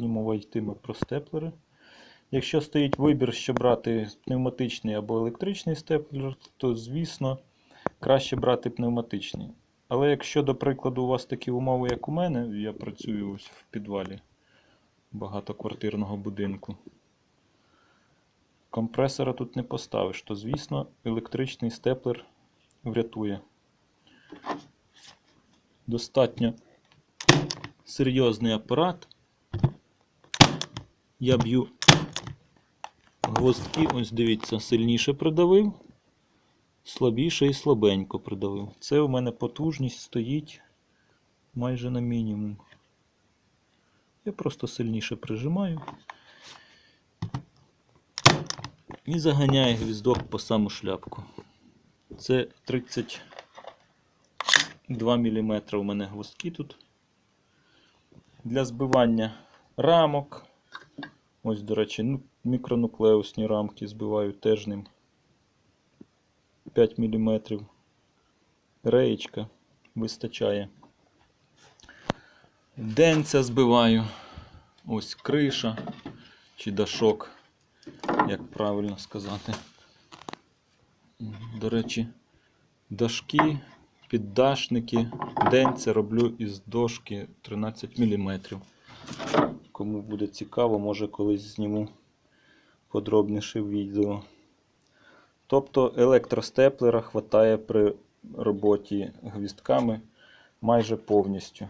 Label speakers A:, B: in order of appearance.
A: Сьогодні мова йтиме про степлери. Якщо стоїть вибір, що брати пневматичний або електричний степлер, то звісно краще брати пневматичний. Але якщо, до прикладу, у вас такі умови, як у мене, я працюю ось в підвалі багатоквартирного будинку. Компресора тут не поставиш, то звісно електричний степлер врятує. Достатньо серйозний апарат. Я б'ю гвоздки, ось дивіться, сильніше придавив, слабіше і слабенько придавив. Це у мене потужність стоїть майже на мінімум. Я просто сильніше прижимаю і заганяю гвіздок по саму шляпку. Це 32 мм у мене гвоздки тут. Для збивання рамок. Ось, до речі, ну, мікронуклеусні рамки збиваю теж ним 5 мм. Реєчка вистачає. Денця збиваю. Ось криша чи дашок, як правильно сказати. До речі, дашки, піддашники, денця роблю із дошки 13 мм. Кому буде цікаво, може колись зніму подробніше відео. Тобто електростеплера хватає при роботі гвістками майже повністю.